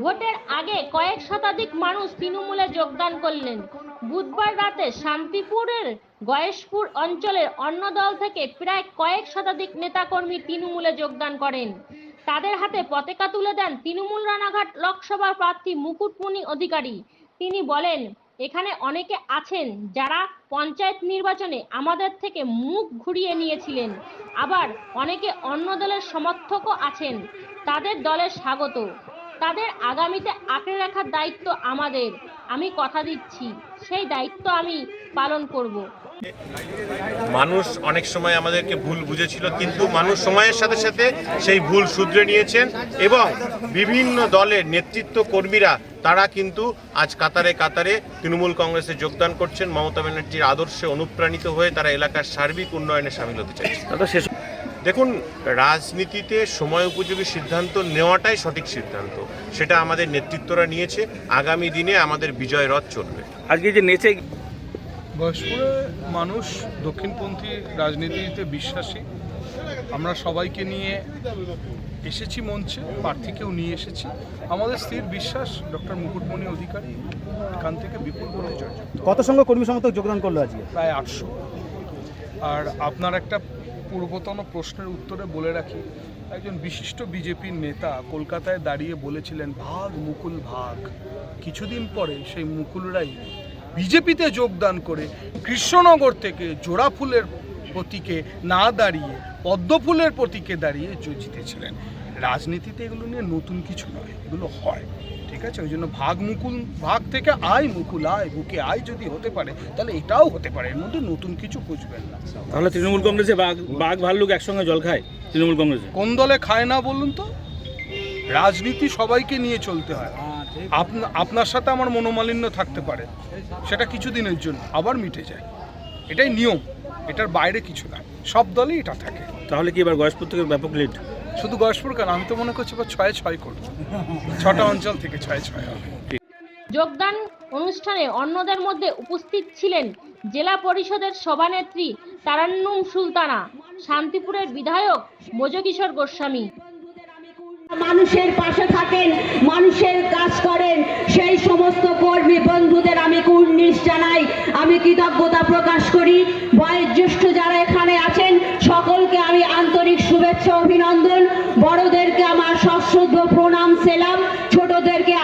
ভোটের আগে কয়েক শতাধিক মানুষ তৃণমূলে যোগদান করলেন। বুধবার রাতে শান্তিপুরের গয়েশপুর অঞ্চলের অন্য দল থেকে প্রায় কয়েক শতাধিক নেতাকর্মী তৃণমূলে যোগদান করেন। তাদের হাতে পতাকা তুলে দেন তৃণমূল রানাঘাট লোকসভা প্রার্থী মুকুটমণি অধিকারী। তিনি বলেন, এখানে অনেকে আছেন যারা পঞ্চায়েত নির্বাচনে আমাদের থেকে মুখ ঘুরিয়ে নিয়েছিলেন। আবার অনেকে অন্য দলের সমর্থকও আছেন। তাদের দলে স্বাগত। তাদের আগামীতে আঁকড়ে রাখার দায়িত্ব আমাদের। আমি কথা দিচ্ছি সেই দায়িত্ব আমি পালন করব। মানুষ অনেক সময় আমাদেরকে ভুল বুঝেছিল কিন্তু মানুষ সময়ের সাথে সাথে সেই ভুল শুধরে নিয়েছেন এবং বিভিন্ন দলের নেতৃত্ব কর্মীরা তারা কিন্তু আজ কাতারে কাতারে তৃণমূল কংগ্রেসে যোগদান করছেন। মমতা ব্যানার্জির আদর্শে অনুপ্রাণিত হয়ে তারা এলাকার সার্বিক উন্নয়নে সামিল হতে চাইছে দেখুন রাজনীতিতে সময় উপযোগী সিদ্ধান্ত নেওয়াটাই সঠিক সিদ্ধান্ত। সেটা আমাদের নেতৃত্বরা নিয়েছে। আগামী দিনে আমাদের বিজয় রথ চলবে। আজকে যে নেচে গয়েশপুরে মানুষ দক্ষিণপন্থী রাজনীতিতে বিশ্বাসী। আমরা সবাইকে নিয়ে এসেছি মঞ্চে প্রার্থীকেও নিয়ে এসেছি। আমাদের স্থির বিশ্বাস ডক্টর মুকুটমণি অধিকারী এখান থেকে বিপুল ভোটে জয়যুক্ত। কত সংখ্যক কর্মী সমর্থক যোগদান করল আজকে? প্রায় আটশো। আর আপনার একটা পূর্বতন প্রশ্নের উত্তরে বলে রাখি, একজন বিশিষ্ট বিজেপির নেতা কলকাতায় দাঁড়িয়ে বলেছিলেন, ভাগ মুকুল ভাগ। কিছুদিন পরে সেই মুকুলরাই বিজেপিতে যোগদান করে কৃষ্ণনগর থেকে জোড়া ফুলের প্রতীকে না দাঁড়িয়ে পদ্মফুলের প্রতীকে দাঁড়িয়ে জিতেছিলেন। রাজনীতিতে এগুলো নিয়ে নতুন কিছু নয় এগুলো হয় ঠিক আছে? ওই জন্য ভাগ মুকুল ভাগ থেকে আয় মুকুল আয় বুকে আয় যদি হতে পারে তাহলে এটাও হতে পারে এর মধ্যে নতুন কিছু খুঁজবেন না। তাহলে তৃণমূল কংগ্রেসে বাঘ বাঘ ভাল্লুক একসঙ্গে জল খায় তৃণমূল কংগ্রেসে? কোন দলে খায় না বলুন তো? রাজনীতি সবাইকে নিয়ে চলতে হয়। আপনা- আপনার সাথে আমার মনোমালিন্য থাকতে পারে সেটা কিছুদিনের জন্য আবার মিটে যায়। এটাই নিয়ম এটার বাইরে কিছু না সব দলেই এটা থাকে। তাহলে কি এবার গয়েশপুর থেকে ব্যাপক লিড শুধু গয়েশপুর কেন? আমি তো মনে করছি এবার ছয় ছয় করব। ছটা অঞ্চল থেকে ছয় ছয় হবে। যোগদান অনুষ্ঠানে অন্যদের মধ্যে উপস্থিত ছিলেন জেলা পরিষদের সভানেত্রী তারান্নুম সুলতানা শান্তিপুরের বিধায়ক ব্রজকিশোর গোস্বামী। মানুষের পাশে থাকেন মানুষের কাজ করেন সেই সমস্ত কর্মী বন্ধুদের আমি কুর্নিশ জানাই। আমি কৃতজ্ঞতা প্রকাশ করি। বয়োজ্যেষ্ঠ যারা এখানে আছেন সকলকে আমি আন্তরিক শুভেচ্ছা অভিনন্দন আমার সশ্রদ্ধ প্রণাম সেলাম ছোটদেরকে